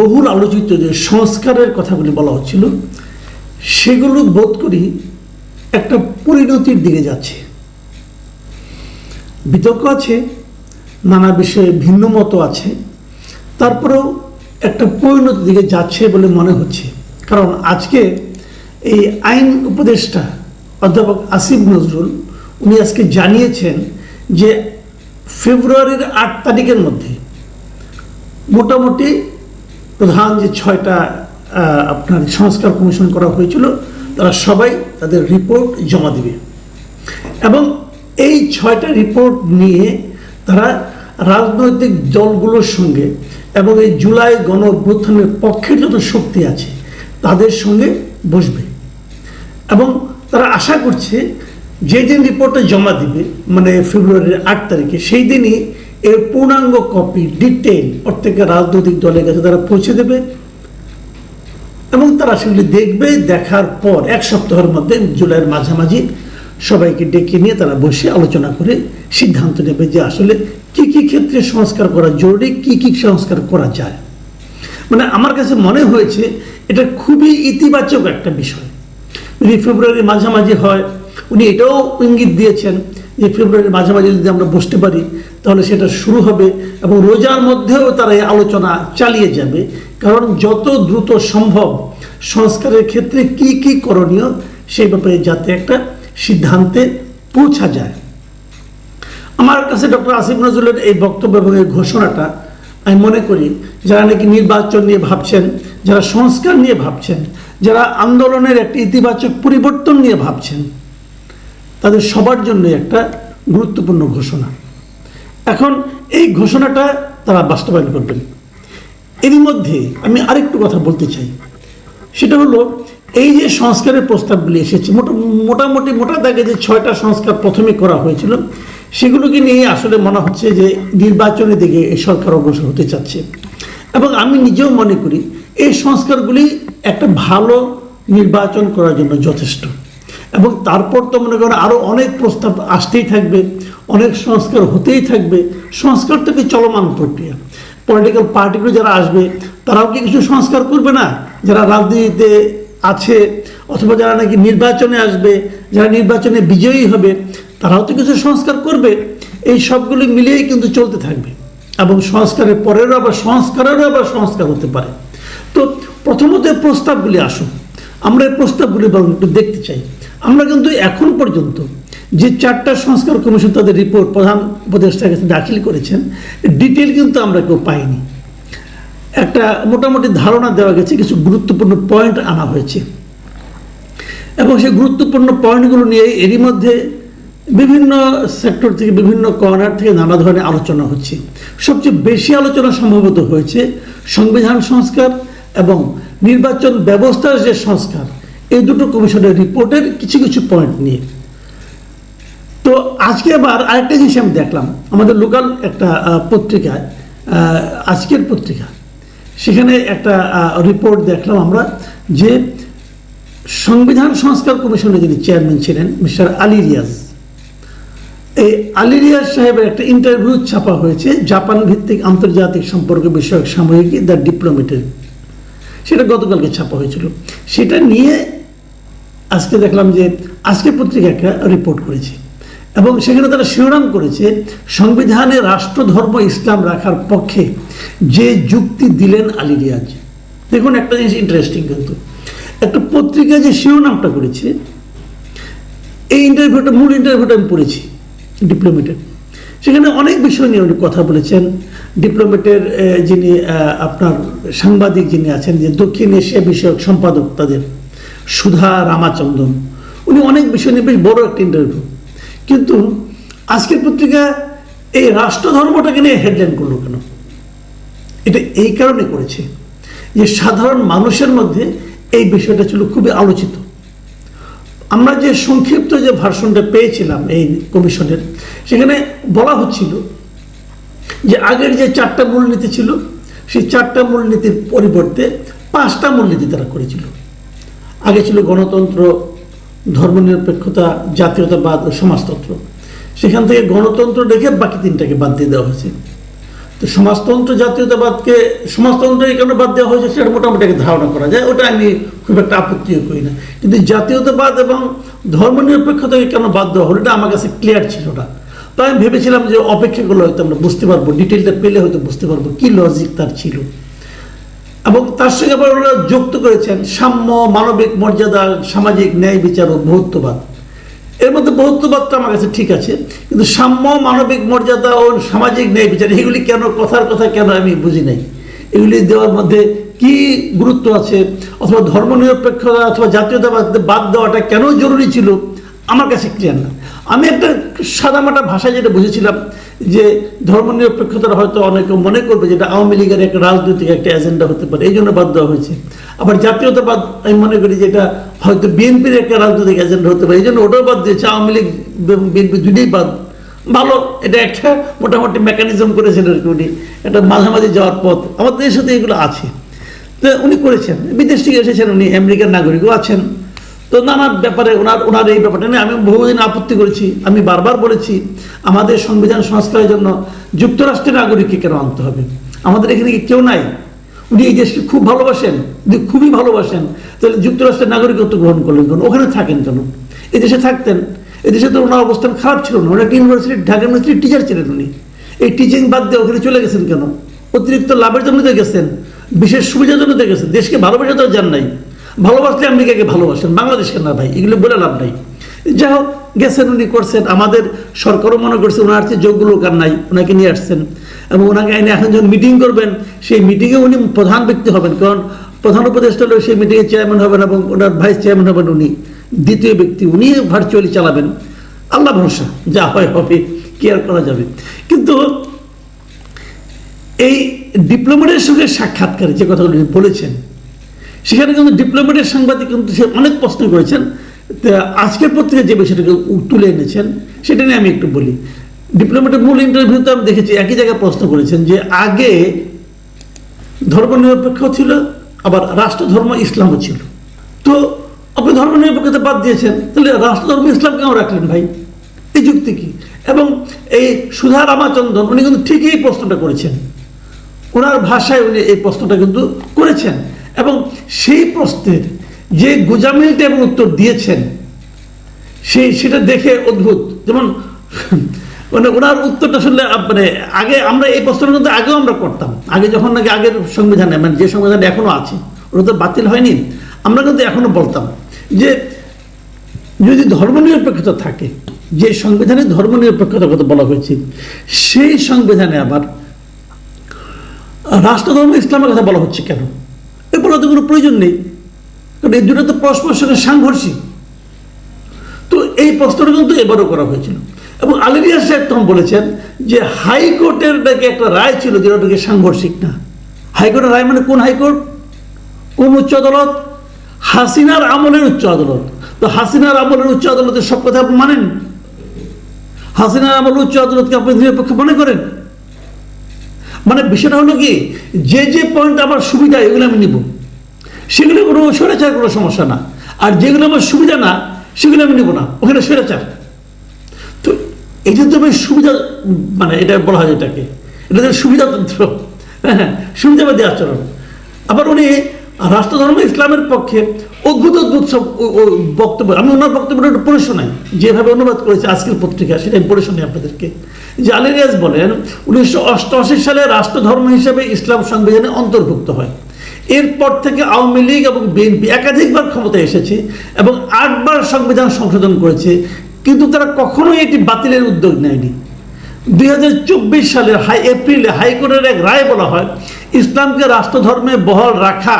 বহুল আলোচিত যে সংস্কারের কথাগুলি বলা হচ্ছিল, সেগুলো বোধ করি একটা পরিণতির দিকে যাচ্ছে। বিতর্ক আছে, নানা বিষয়ে ভিন্ন মতো আছে, তারপরেও একটা পরিণতির দিকে যাচ্ছে বলে মনে হচ্ছে। কারণ আজকে এই আইন উপদেষ্টা অধ্যাপক আসিফ নজরুল, উনি আজকে জানিয়েছেন যে ফেব্রুয়ারির আট তারিখের মধ্যে মোটামুটি প্রধান যে ছয়টা আপনার সংস্কার কমিশন করা হয়েছিল, তারা সবাই তাদের রিপোর্ট জমা দিবে। এবং এই ছয়টা রিপোর্ট নিয়ে তারা রাজনৈতিক দলগুলোর সঙ্গে এবং এই জুলাই গণ অভ্যুত্থানের পক্ষের যত শক্তি আছে, তাদের সঙ্গে বসবে। এবং তারা আশা করছে যে দিন রিপোর্টটা জমা দিবে মানে ফেব্রুয়ারির আট তারিখে, সেই দিনই এর পূর্ণাঙ্গ কপি ডিটেল প্রত্যেকের রাজনৈতিক দলের কাছে তারা পৌঁছে দেবে। এবং তারা সেগুলি দেখবে, দেখার পর এক সপ্তাহের মধ্যে জুলাইয়ের মাঝামাঝি সবাইকে ডেকে নিয়ে তারা বসে আলোচনা করে সিদ্ধান্ত নেবে যে আসলে কি কি ক্ষেত্রে সংস্কার করা জরুরি, কি কি সংস্কার করা যায়। মানে আমার কাছে মনে হয়েছে, এটা খুবই ইতিবাচক একটা বিষয়। যদি ফেব্রুয়ারির মাঝামাঝি হয় উনি এটাও ইঙ্গিত দিয়েছেন যে ফেব্রুয়ারির মাঝামাঝি যদি আমরা বসতে পারি, তাহলে সেটা শুরু হবে এবং রোজার মধ্যেও তারা এই আলোচনা চালিয়ে যাবে। কারণ যত দ্রুত সম্ভব সংস্কারের ক্ষেত্রে কি কি করণীয় সেই ব্যাপারে যাতে একটা সিদ্ধান্তে পৌঁছা যায়। আমার কাছে ডক্টর আসিফ নজরুলের এই বক্তব্য এবং এই ঘোষণাটা আমি মনে করি, যারা নাকি নির্বাচন নিয়ে ভাবছেন, যারা সংস্কার নিয়ে ভাবছেন, যারা আন্দোলনের একটি ইতিবাচক পরিবর্তন নিয়ে ভাবছেন তাদের সবার জন্য একটা গুরুত্বপূর্ণ ঘোষণা। এখন এই ঘোষণাটা তারা বাস্তবায়ন করবেন। এরই মধ্যে আমি আরেকটু কথা বলতে চাই। সেটা হলো, এই যে সংস্কারের প্রস্তাবগুলি এসেছে, মোটা- মোটামুটি মোটা দাগে যে ছয়টা সংস্কার প্রথমে করা হয়েছিল, সেগুলোকে নিয়ে আসলে মনে হচ্ছে যে নির্বাচনের দিকে এই সরকার অগ্রসর হতে চাচ্ছে। এবং আমি নিজেও মনে করি, এই সংস্কারগুলি একটা ভালো নির্বাচন করার জন্য যথেষ্ট। এবং তারপর তো মনে করেন আরও অনেক প্রস্তাব আসতেই থাকবে, অনেক সংস্কার হতেই থাকবে। সংস্কার তো একটি চলমান প্রক্রিয়া। পলিটিক্যাল পার্টিগুলো যারা আসবে, তারাও কি কিছু সংস্কার করবে না? যারা রাজনীতিতে আছে অথবা যারা নাকি নির্বাচনে আসবে, যারা নির্বাচনে বিজয়ী হবে, তারাও তো কিছু সংস্কার করবে। এই সবগুলি মিলিয়েই কিন্তু চলতে থাকবে। এবং সংস্কারের পরেরও আবার সংস্কারেরও আবার সংস্কার হতে পারে। তো প্রথমত প্রস্তাবগুলি আসুন। আমরা এই প্রস্তাবগুলি বরং একটু দেখতে চাই। আমরা কিন্তু এখন পর্যন্ত যে চারটা সংস্কার কমিশন তাদের রিপোর্ট প্রধান উপদেষ্টার কাছে দাখিল করেছেন ডিটেল কিন্তু আমরা কেউ পাইনি। একটা মোটামুটি ধারণা দেওয়া গেছে, কিছু গুরুত্বপূর্ণ পয়েন্ট আনা হয়েছে। এবং সেই গুরুত্বপূর্ণ পয়েন্টগুলো নিয়ে এরই মধ্যে বিভিন্ন সেক্টর থেকে, বিভিন্ন কর্নার থেকে নানা ধরনের আলোচনা হচ্ছে। সবচেয়ে বেশি আলোচনা সম্ভবত হয়েছে সংবিধান সংস্কার এবং নির্বাচন ব্যবস্থার যে সংস্কার এই দুটো কমিশনের রিপোর্টের কিছু কিছু পয়েন্ট নিয়ে। তো আজকে আবার আরেকটা জিনিস আমি দেখলাম, আমাদের লোকাল একটা পত্রিকায় আজকের পত্রিকা। সেখানে একটা রিপোর্ট দেখলাম আমরা যে সংবিধান সংস্কার কমিশনের যিনি চেয়ারম্যান ছিলেন, মিস্টার আলী রিয়াজ, এই আলী রিয়াজ সাহেবের একটা ইন্টারভিউ ছাপা হয়েছে জাপান ভিত্তিক আন্তর্জাতিক সম্পর্ক বিষয়ক সাময়িকী দ্য ডিপ্লোমেটের সেটা গতকালকে ছাপা হয়েছিল। সেটা নিয়ে আজকে দেখলাম যে আজকে পত্রিকা একটা রিপোর্ট করেছে এবং সেখানে তারা শিরোনাম করেছে, সংবিধানে রাষ্ট্রধর্ম ইসলাম রাখার পক্ষে যে যুক্তি দিলেন আলী রিয়াজ। দেখুন, একটা জিনিস ইন্টারেস্টিং কিন্তু। একটা পত্রিকা যে শিরোনামটা করেছে, এই ইন্টারভিউটা মূল ইন্টারভিউটা আমি পড়েছি ডিপ্লোমেটের সেখানে অনেক বিষয় নিয়ে উনি কথা বলেছেন। ডিপ্লোমেটের যিনি আপনার সাংবাদিক যিনি আছেন, যে দক্ষিণ এশিয়া বিষয়ক সম্পাদক তাদের। সুধা রামাচন্দ্রন উনি অনেক বিষয় নিয়ে বেশ বড় একটা ইন্টারভিউ কিন্তু আজকের পত্রিকা এই রাষ্ট্রধর্মটাকে নিয়ে হেডলাইন করল কেন? এটা এই কারণে করেছে যে সাধারণ মানুষের মধ্যে এই বিষয়টা ছিল খুবই আলোচিত। আমরা যে সংক্ষিপ্ত যে ভার্সনটা পেয়েছিলাম এই কমিশনের, সেখানে বলা হচ্ছিল যে আগের যে চারটা মূলনীতি ছিল, সেই চারটা মূলনীতির পরিবর্তে পাঁচটা মূলনীতি তারা করেছিল। আগে ছিল গণতন্ত্র, ধর্মনিরপেক্ষতা, জাতীয়তাবাদ ও সমাজতন্ত্র। সেখান থেকে গণতন্ত্র রেখে বাকি তিনটাকে বাদ দিয়ে দেওয়া হয়েছে। তো সমাজতন্ত্র, জাতীয়তাবাদকে সমাজতন্ত্র এই কারণে বাদ দেওয়া হয়েছে সেটা মোটামুটি ধারণা করা যায়। ওটা আমি খুব একটা আপত্তিও করি না। কিন্তু জাতীয়তাবাদ এবং ধর্মনিরপেক্ষতাকে কেন বাদ দেওয়া হলো, এটা আমার কাছে ক্লিয়ার ছিল না। তো আমি ভেবেছিলাম যে অপেক্ষা করলে হয়তো আমরা বুঝতে পারব ডিটেলটা পেলে হয়তো বুঝতে পারব কি লজিক তার ছিল। এবং তার সঙ্গে আবার যুক্ত করেছেন সাম্য, মানবিক মর্যাদা, সামাজিক ন্যায় বিচার ও বহুত্ববাদ। এর মধ্যে বহুত্ববাদটা আমার কাছে ঠিক আছে, কিন্তু সাম্য, মানবিক মর্যাদা ও সামাজিক ন্যায় বিচার, এগুলি কেন, কথার কথা কেন আমি বুঝি নাই। এগুলি দেওয়ার মধ্যে কি গুরুত্ব আছে, অথবা ধর্মনিরপেক্ষতা অথবা জাতীয়তাবাদ বাদ দেওয়াটা কেন জরুরি ছিল, আমার কাছে ক্লিয়ার না। আমি একটা সাদামাটা ভাষায় যেটা বুঝেছিলাম যে ধর্ম ধর্মনিরপেক্ষতার হয়তো অনেকে মনে করবে যেটা আওয়ামী লীগের একটা রাজনৈতিক একটা এজেন্ডা হতে পারে এই জন্য দেওয়া হয়েছে। আবার জাতীয়তাবাদ, আমি মনে করি যে এটা হয়তো বিএনপির একটা রাজনৈতিক এজেন্ডা হতে পারে এই জন্য ওটাও বাদ দিয়েছে, আওয়ামী লীগ এবং বিএনপি দুটোই বাদ। ভালো, এটা একটা মোটামুটি মেকানিজম করেছেন আর কি উনি, একটা মাঝামাঝি যাওয়ার পথ। আমাদের দেশের সাথে এগুলো আছে। তো উনি করেছেন, বিদেশ থেকে এসেছেন উনি, আমেরিকার নাগরিকও আছেন। তো নানা ব্যাপারে ওনার ওনার এই ব্যাপারটা নিয়ে আমি বহুদিন আপত্তি করেছি। আমি বারবার বলেছি, আমাদের সংবিধান সংস্কারের জন্য যুক্তরাষ্ট্রের নাগরিককে কেন আনতে হবে? আমাদের এখানে কেউ নাই? উনি এই দেশকে খুব ভালোবাসেন, উনি খুবই ভালোবাসেন। তাহলে যুক্তরাষ্ট্রের নাগরিকত্ব গ্রহণ করলেন কেন? ওখানে থাকেন কেন? এই দেশে থাকতেন। এই দেশে তো ওনার অবস্থান খারাপ ছিল না। ওরা একটা ইউনিভার্সিটি, ঢাকা ইউনিভার্সিটির টিচার ছিলেন উনি। এই টিচিং বাদ দিয়ে ওখানে চলে গেছেন কেন? অতিরিক্ত লাভের জন্য তো গেছেন, বিশেষ সুবিধার জন্য তো গেছেন। দেশকে ভালোবাসা তো যান নাই। ভালোবাসলে আমেরিকাকে ভালোবাসেন, বাংলাদেশকে না ভাই, এগুলো বলে লাভ নাই। যাই হোক, গেছেন উনি, করছেন। আমাদের সরকারও মনে করছে ওনার চেয়ে যোগ্য লোক আর নাই ওনাকে নিয়ে আসছেন। এবং ওনাকে এনে এখন যখন মিটিং করবেন, সেই মিটিংয়ে উনি প্রধান ব্যক্তি হবেন, কারণ প্রধান উপদেষ্টা হলেও সেই মিটিংয়ে চেয়ারম্যান হবেন এবং ওনার ভাইস চেয়ারম্যান হবেন উনি, দ্বিতীয় ব্যক্তি। উনি ভার্চুয়ালি চালাবেন। আল্লাহ ভরসা, যা হয় হবে, কি আর করা যাবে। কিন্তু এই ডিপ্লোমেটের সঙ্গে সাক্ষাৎকারে যে কথাগুলো বলেছেন সেখানে কিন্তু ডিপ্লোমেটের সাংবাদিক কিন্তু সে অনেক প্রশ্ন করেছেন। আজকের পত্রিকা যে বিষয়টাকে তুলে এনেছেন, সেটা নিয়ে আমি একটু বলি। ডিপ্লোমেটের মূল ইন্টারভিউতে আমি দেখেছি, একই জায়গায় প্রশ্ন করেছেন যে আগে ধর্মনিরপেক্ষ ছিল, আবার রাষ্ট্রধর্ম ইসলামও ছিল। তো আপনি ধর্মনিরপেক্ষতা বাদ দিয়েছেন, তাহলে রাষ্ট্রধর্ম ইসলাম কেন রাখলেন ভাই? এই যুক্তি কি? এবং এই সুধা রামাচন্দ্রন উনি কিন্তু ঠিকই প্রশ্নটা করেছেন। ওনার ভাষায় উনি এই প্রশ্নটা কিন্তু করেছেন। এবং সেই প্রশ্নের যে গোজামিলটা এবং উত্তর দিয়েছেন, সেই সেটা দেখে অদ্ভুত। যেমন মানে ওনার উত্তরটা শুনলে মানে আগে আমরা এই প্রশ্নটা কিন্তু আগেও আমরা করতাম আগে যখন নাকি আগের সংবিধানে মানে যে সংবিধান এখনও আছে, ওটা তো বাতিল হয়নি, আমরা কিন্তু এখনও বলতাম যে যদি ধর্মনিরপেক্ষতা থাকে, যে সংবিধানে ধর্মনিরপেক্ষতার কথা বলা হয়েছে, সেই সংবিধানে আবার রাষ্ট্রধর্ম ইসলামের কথা বলা হচ্ছে কেন? এ বলার তো কোনো প্রয়োজন নেই। কারণ এই দুটো তো পরস্পরের সঙ্গে সাংঘর্ষিক। তো এই প্রশ্নটা কিন্তু এবারও করা হয়েছিল। এবং আলিরিয়া সাহেব তখন বলেছেন যে হাইকোর্টের নাকি একটা রায় ছিল যেটা নাকি সাংঘর্ষিক না। হাইকোর্টের রায় মানে কোন হাইকোর্ট? কোন উচ্চ আদালত? হাসিনার আমলের উচ্চ আদালত। তো হাসিনার আমলের উচ্চ আদালতের সব কথা আপনি মানেন? হাসিনার আমলের উচ্চ আদালতকে আপনি নিরপেক্ষ মনে করেন? মানে বিষয়টা হলো কি, যে যে পয়েন্ট আমার সুবিধা, এগুলো আমি নিব। সেগুলো কোনো স্বৈরাচার, কোনো সমস্যা না। আর যেগুলো আমার সুবিধা না, সেগুলো আমি নেব না। ওখানে স্বৈরাচার। তো এটা তো বেশ সুবিধা মানে এটা বলা হয় এটাকে। এটা তো সুবিধাতন্ত্র। হ্যাঁ সুবিধাবাদী আচরণ। আবার উনি রাষ্ট্রধর্ম ইসলামের পক্ষে অদ্ভুত অদ্ভুত সব বক্তব্য। আমি ওনার বক্তব্যটা একটু পড়ে শোনাই। যেভাবে অনুবাদ করেছে আজকের পত্রিকা, সেটা আমি পড়ে শোনাই আপনাদেরকে। যে আলিরিয়াজ বলেন, উনিশশো অষ্টআশি সালে রাষ্ট্রধর্ম হিসেবে ইসলাম সংবিধানে অন্তর্ভুক্ত হয়। এরপর থেকে আওয়ামী লীগ এবং বিএনপি একাধিকবার ক্ষমতায় এসেছে এবং আটবার সংবিধান সংশোধন করেছে, কিন্তু তারা কখনোই এটি বাতিলের উদ্যোগ নেয়নি। দুই হাজার চব্বিশ সালের হাই এপ্রিলে হাইকোর্টের এক রায় বলা হয়, ইসলামকে রাষ্ট্রধর্মে বহাল রাখা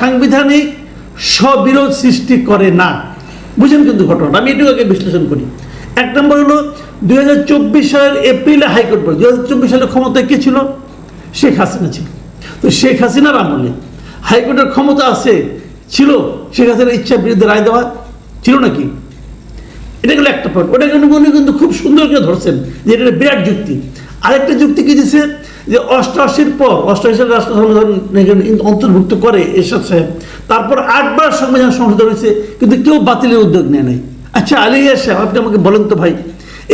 সাংবিধানিক স্ববিরোধ সৃষ্টি করে না। বুঝেন কিন্তু ঘটনাটা, আমি এটুকু আগে বিশ্লেষণ করি। এক নম্বর হলো, দুই হাজার চব্বিশ সালের এপ্রিলে হাইকোর্ট বলে দুই সালে ক্ষমতায় কে ছিল? শেখ হাসিনা ছিল। তো শেখ হাসিনার আমলে হাইকোর্টের ক্ষমতা আছে, ছিল, শেখ হাসিনার ইচ্ছার বিরুদ্ধে রায় দেওয়া ছিল নাকি? এটা গেলো একটা পয়েন্ট ওটা কিন্তু উনি কিন্তু খুব সুন্দর করে ধরছেন যে এটা বিরাট যুক্তি। আরেকটা যুক্তি কি দিছে? যে অষ্টআশির পর অষ্টআশি সালে রাষ্ট্র অন্তর্ভুক্ত করে এরশাদ সাহেব তারপর আটবার সংবিধান সংশোধন হয়েছে, কিন্তু কেউ বাতিলের উদ্যোগ নেয় নাই। আচ্ছা আলিয়া সাহেব আপনি আমাকে বলেন তো ভাই,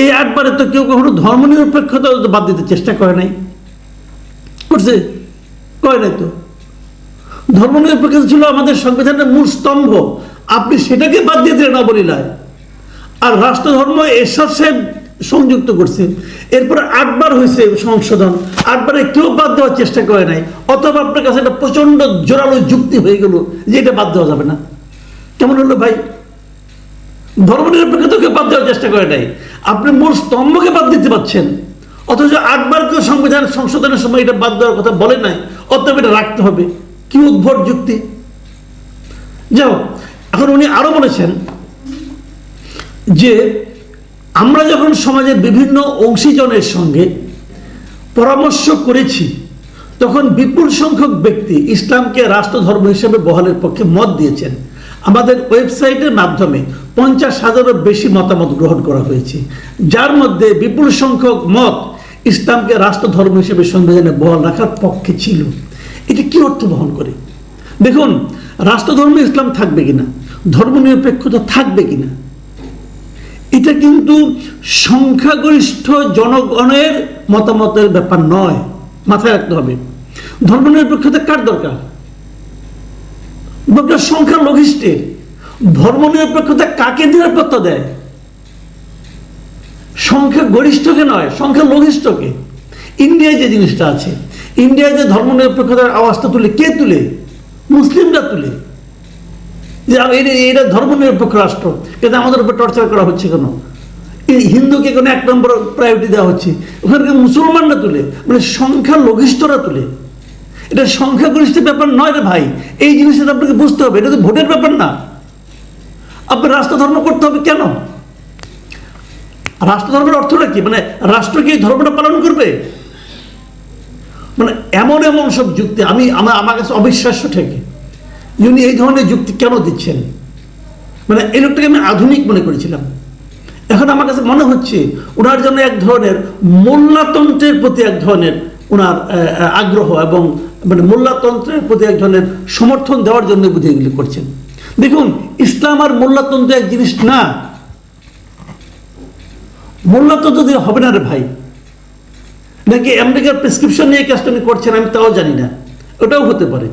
এই আটবারে তো কেউ কখনো ধর্মনিরপেক্ষতা তো বাদ দিতে চেষ্টা করে নাই? করছে, করে নাই তো। ধর্মনিরপেক্ষতা ছিল আমাদের সংবিধানের মূল স্তম্ভ। আপনি সেটাকে বাদ দিয়ে দিলেন অবলীলায়। আর রাষ্ট্রধর্ম এরশাদ সাহেব সংযুক্ত করছে। এরপরে আটবার হয়েছে সংশোধন। আটবারে কেউ বাদ দেওয়ার চেষ্টা করে নাই। অথবা আপনার কাছে একটা প্রচণ্ড জোরালো যুক্তি হয়ে গেল যে এটা বাদ দেওয়া যাবে না। কেমন হলো ভাই? ধর্মনিরপেক্ষতাকে বাদ দেওয়ার চেষ্টা করে নাই। আপনি মূল স্তম্ভকে বাদ দিতে পারছেন। অথচ আটবার কেউ সংবিধান সংশোধনের সময় এটা বাদ দেওয়ার কথা বলে নাই। অতএব এটা রাখতে হবে। কি উদ্ভট যুক্তি। যাও এখন উনি আরও বলেছেন যে আমরা যখন সমাজের বিভিন্ন অংশীজনের সঙ্গে পরামর্শ করেছি, তখন বিপুল সংখ্যক ব্যক্তি ইসলামকে রাষ্ট্রধর্ম হিসেবে বহালের পক্ষে মত দিয়েছেন। আমাদের ওয়েবসাইটের মাধ্যমে পঞ্চাশ হাজারের বেশি মতামত গ্রহণ করা হয়েছে। যার মধ্যে বিপুল সংখ্যক মত ইসলামকে রাষ্ট্রধর্ম হিসেবে সংবিধানে বহাল রাখার পক্ষে ছিল। এটি কি অর্থ বহন করে? দেখুন, রাষ্ট্রধর্ম ইসলাম থাকবে কিনা? ধর্মনিরপেক্ষতা থাকবে কিনা? এটা কিন্তু সংখ্যাগরিষ্ঠ জনগণের মতামতের ব্যাপার নয়। মাথায় রাখতে হবে। ধর্ম ধর্মনিরপেক্ষতা কার দরকার? দরকার সংখ্যা লঘিষ্ঠের। ধর্মনিরপেক্ষতা কাকে নিরাপত্তা দেয়? সংখ্যা গরিষ্ঠকে নয়, সংখ্যা লঘিষ্ঠকে। ইন্ডিয়ায় যে জিনিসটা আছে, ইন্ডিয়ায় যে ধর্মনিরপেক্ষতার আওয়াজটা তুলে কে তুলে? মুসলিমরা তুলে। যে এটা এটা ধর্মনিরপেক্ষ রাষ্ট্র কিন্তু আমাদের উপর টর্চার করা হচ্ছে কেন? হিন্দুকে কোনো এক নম্বর প্রায়োরিটি দেওয়া হচ্ছে? ওখানকার মুসলমানরা তুলে মানে সংখ্যা লঘিষ্ঠরা তুলে। এটা সংখ্যাগরিষ্ঠ ব্যাপার নয় রে ভাই, এই জিনিসটা আপনাকে বুঝতে হবে, এটা তো ভোটের ব্যাপার না। আপনার রাষ্ট্র ধর্ম করতে হবে কেন? রাষ্ট্র ধর্মের অর্থটা কি? মানে রাষ্ট্র কি এই ধর্মটা পালন করবে? মানে এমন এমন সব যুক্তি, আমি, আমার আমার কাছে অবিশ্বাস্য ঠেকে। উনি এই ধরনের যুক্তি কেন দিচ্ছেন? মানে এই লোকটাকে আমি আধুনিক মনে করেছিলাম। এখন আমার কাছে মনে হচ্ছে ওনার জন্য এক ধরনের মোল্লাতন্ত্রের প্রতি এক ধরনের ওনার আগ্রহ এবং মানে মোল্লাতন্ত্রের প্রতি এক ধরনের সমর্থন দেওয়ার জন্য বুঝে এগুলি করছেন। দেখুন, ইসলাম আর মোল্লাতন্ত্র এক জিনিস না। মোল্লাতন্ত্র দিয়ে হবে না রে ভাই। নাকি আমেরিকার প্রেসক্রিপশন নিয়ে কাজটা করছেন আমি তাও জানি না। ওটাও হতে পারে।